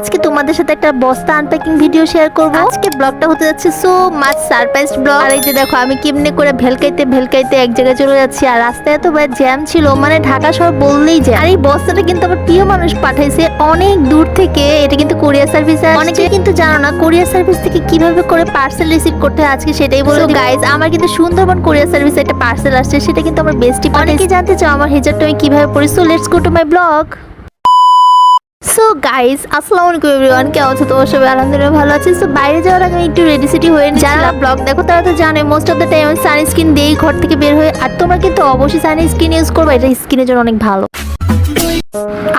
আজকে তোমাদের সাথে একটা বস্তা আনপ্যাকিং ভিডিও শেয়ার করব। আজকে ব্লগটা হতে যাচ্ছে সো মাচ সারপ্রাইজ ব্লগ আর এই যে দেখো আমি কেমনে করে ভেলকাইতে ভেলকাইতে এক জায়গায় চলে যাচ্ছি আর রাস্তায় এত ভাই জ্যাম ছিল মানে ঢাকা শহর বললেই জ্যাম আর এই বস্তাটা কিন্তু আমার প্রিয় মানুষ পাঠাইছে অনেক দূর থেকে এটা কিন্তু কোরিয়ার সার্ভিস অনেকে কিন্তু জানো না কোরিয়ার সার্ভিস থেকে কীভাবে করে পার্সেল রিসিভ করতে হয় আজকে সেটাই বলব গাইজ আমার কিন্তু সুন্দরবন কোরিয়ার সার্ভিস একটা পার্সেল আসছে সেটা কিন্তু আমার বেস্টি অনেকে জানতে চাও আমার হেজারটা আমি কীভাবে পড়ি so let's go to my blog so guys আসসালামু আলাইকুম এভরিওয়ান কেমন আছো? তোমার সবাই আলহামদুলিল্লাহ ভালো আছি। সো বাইরে যাওয়ার আগে আমি একটু রেডি সিটি হয়ে যারা ব্লগ দেখো তারা তো জানে মোস্ট অফ দ্য টাইম আমি সানস্ক্রিন দিয়েই ঘর থেকে বের হয়ে আর তোমরা কিন্তু অবশ্যই সানস্ক্রিন ইউজ করবে এটা স্কিনের জন্য অনেক ভালো।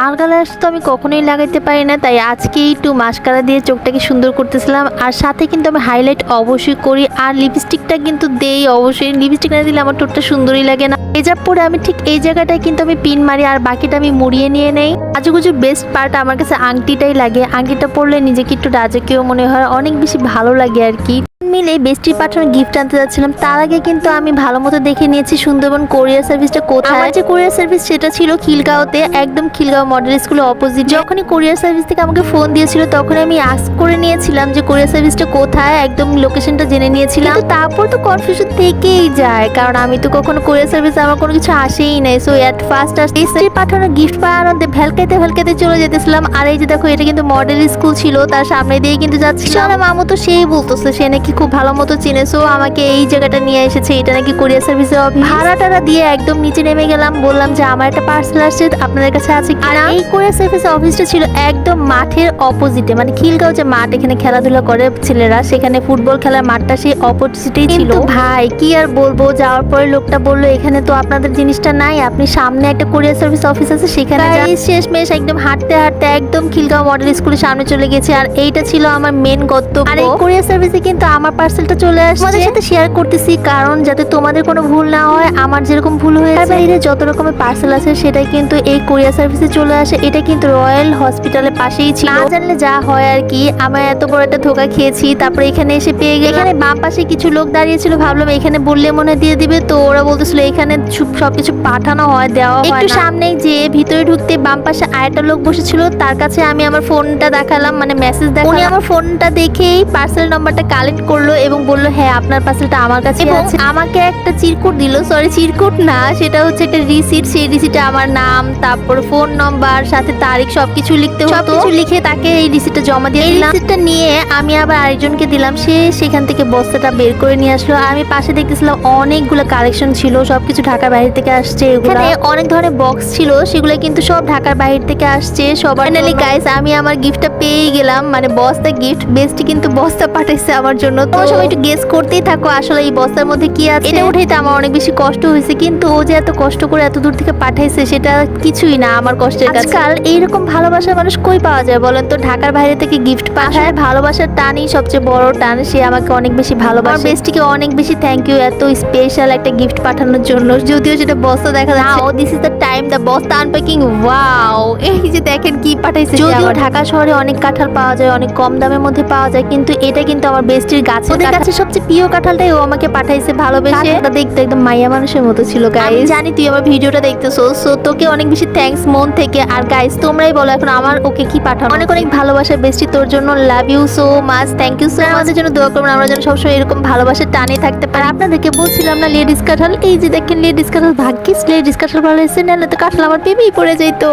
আলগালাস তো আমি কখনোই লাগাইতে পারি না, তাই আজকে একটু মাস্কারা দিয়ে চোখটাকে সুন্দর করতেছিলাম। আর সাথে কিন্তু আমি হাইলাইট অবশ্যই করি, আর লিপস্টিকটা কিন্তু দেই অবশ্যই। লিপস্টিক না দিলে আমার ঠোঁটটা সুন্দরই লাগে না। এজাব পরে আমি ঠিক এই জায়গাটায় কিন্তু আমি পিন মারি, আর বাকিটা আমি মুড়িয়ে নিয়ে নেই। আজুগুজু বেস্ট পার্ট আমার কাছে আংটিটাই লাগে। আংটিটা পরলে নিজেকে একটু রাজকীয় মনে হয়, অনেক বেশি ভালো লাগে আর কি। মিলে বেস্টির পাঠানো গিফট আনতে যাচ্ছিলাম। তার আগে কিন্তু আমি ভালো মতো দেখে নিয়েছি সুন্দরবন কোরিয়ার সার্ভিসটা কোথায়। আমার যে কোরিয়ার সার্ভিস সেটা ছিল খিলগাঁওতে একদম খিলগাঁও মডেল স্কুলের অপোজিট যখনই কোরিয়ার সার্ভিস থেকে আমাকে ফোন দিয়েছিল তখন আমি আস্ক করে নিয়েছিলাম যে কোরিয়ার সার্ভিসটা কোথায় একদম লোকেশনটা জেনে নিয়েছিলাম। তারপর তো কনফিউশন থেকেই যায় কারণ আমি তো কখনো কোরিয়ার সার্ভিস আমার কোনো কিছু আসেই নাই। সো এট ফার্স্ট আসতে পাঠানো গিফট পাওয়ানোতে ভেলকাইতে ভেলকাইতে চলে যেতেছিলাম। আর এই যে দেখো এটা কিন্তু মডেল স্কুল ছিল তার সামনে দিয়ে কিন্তু যাচ্ছিলাম। মামু তো সেই বলতো সে নাকি খুব ভালো মতো চিনে সো আমাকে এই জায়গাটা নিয়ে এসেছে এটা নাকি কোরিয়ার সার্ভিসের অফিস ভাড়া টাড়া দিয়ে একদম নিচে নেমে গেলাম বললাম যে আমার একটা পার্সেল আসছে আপনাদের কাছে আছে না এই কোরিয়ার সার্ভিসের অফিসটা ছিল একদম মাঠের অপোজিটে মানে খিলগাঁও যে মাঠ এখানে খেলাধুলা করে ছেলেরা সেখানে ফুটবল খেলার মাঠটা সেই অপোজিটেই ছিল। ভাই কি আর বলব যাওয়ার পরে লোকটা বলল এখানে তো আপনাদের জিনিসটা নাই আপনি সামনে একটা কোরিয়ার সার্ভিস অফিস আছে সেখানে। শেষ মেশ একদম হাঁটতে হাঁটতে একদম খিলগাঁও মডেল স্কুলের সামনে চলে গেছে আর এইটা ছিল আমার মেন গন্তব্য। আর এই কোরিয়ার সার্ভিসে কিন্তু আমার পার্সেলটা চলে আসছে। তোমাদের সাথে শেয়ার করতেছি কারণ যাতে তোমাদের কোনো ভুল না হয় আমার যেরকম ভুল হয়েছে। বাইরে যত রকমের পার্সেল আছে সেটা কিন্তু এই কোরিয়ার সার্ভিসে চলে আসে। এটা কিন্তু রয়্যাল হসপিটালের পাশেই ছিল। না জানলে যা হয় আর কি আমার এত বড় একটা ধোকা খেয়েছি তারপরে এখানে এসে পেয়ে গেলাম। এখানে বাম পাশে কিছু লোক দাঁড়িয়েছিল ভাবলাম এখানে বললে মনে দিয়ে দিবে তো ওরা বলতেছিল এখানে সব- সবকিছু পাঠানো হয় দেওয়া হয় একটু সামনে যে ভিতরে ঢুকতে বাম পাশে আরেকটা লোক বসেছিল তার কাছে আমি আমার ফোনটা দেখালাম মানে মেসেজ দেখালাম। উনি আমার ফোনটা দেখেই পার্সেল নাম্বারটা কালেক্ট করল এবং বলল হ্যাঁ আপনার পার্সেলটা আমার কাছে আছে। আমাকে একটা চিরকুট দিল সরি চিরকুট না সেটা হচ্ছে একটা রিসিট সেই রিসিটে আমার নাম তারপর ফোন নাম্বার সাথে তারিখ সবকিছু লিখতে হতো। সবকিছু লিখে তাকে এই রিসিটটা জমা দিয়ে দিলাম। রিসিটটা নিয়ে আমি আবার আরেকজনকে দিলাম সে সেখান থেকে বস্তাটা বের করে নিয়ে আসলো। আমি পাশে দেখতেছিলাম অনেকগুলো কালেকশন ছিল সবকিছু ঢাকার বাইরে থেকে আসছে এখানে অনেক ধরনের বক্স ছিল সেগুলো কিন্তু সব ঢাকার বাইরে থেকে আসছে। সবার ফাইনালি গাইস আমি আমার গিফটটা পেয়ে গেলাম মানে বস্তা গিফট বেস্টই কিন্তু বস্তা পাঠাইছে আমার জন্য। তো সবাই একটু গেস করতেই থাকো আসলে এই বস্তার মধ্যে কি আছে। এটা উঠাইতে আমার অনেক বেশি কষ্ট হয়েছে কিন্তু ও যে এত কষ্ট করে এত দূর থেকে পাঠাইছে সেটা কিছুই না আমার কষ্টের কাছে। আজকাল এইরকম ভালোবাসার মানুষ কই পাওয়া যায় বলেন তো? ঢাকার বাইরে থেকে গিফট পাঠায় ভালোবাসার টানই সবচেয়ে বড় টান সে আমাকে অনেক বেশি ভালোবাসে। বেস্টিকে অনেক বেশি থ্যাংক ইউ এত স্পেশাল একটা গিফট পাঠানোর জন্য। যদিও সেটা বস্তা দেখা যাচ্ছে। ও this is the time the বস্তা আনপ্যাকিং ওয়াও এই যে দেখেন কি পাঠাইছে যদিও ঢাকা শহরে অনেক কাঁঠাল পাওয়া যায় অনেক কম দামের মধ্যে পাওয়া যায় কিন্তু এটা কিন্তু আমার বেস্টির গাছ ওদের কাছে সবচেয়ে প্রিয় কাঁঠালটাই ও আমাকে পাঠাইছে ভালোবেসে। এটা দেখতে একদম মাইয়া মানুষের মতো ছিল গাইস জানি তুই আমার ভিডিওটা দেখতেছো সো তোকে অনেক বেশি থ্যাঙ্কস মন থেকে। আর গাইস তোমরাই বলো এখন আমার ওকে কি পাঠানো অনেক অনেক ভালোবাসা বেস্টি তোর জন্য love you so much thank you so আমাদের জন্য দোয়া করবেন আমরা যেন সবসময় এরকম ভালোবাসা টানে থাকতে পারি। আপনাদেরকে বলছিলাম না লেডিস কাঁঠাল এই যে দেখেন লেডিস কাঁঠাল ভাগ্যিস লেডিস কাঁঠাল ভালো হয়েছে নাহলে তো কাঁঠাল আমার বেবি পড়ে যাইতো।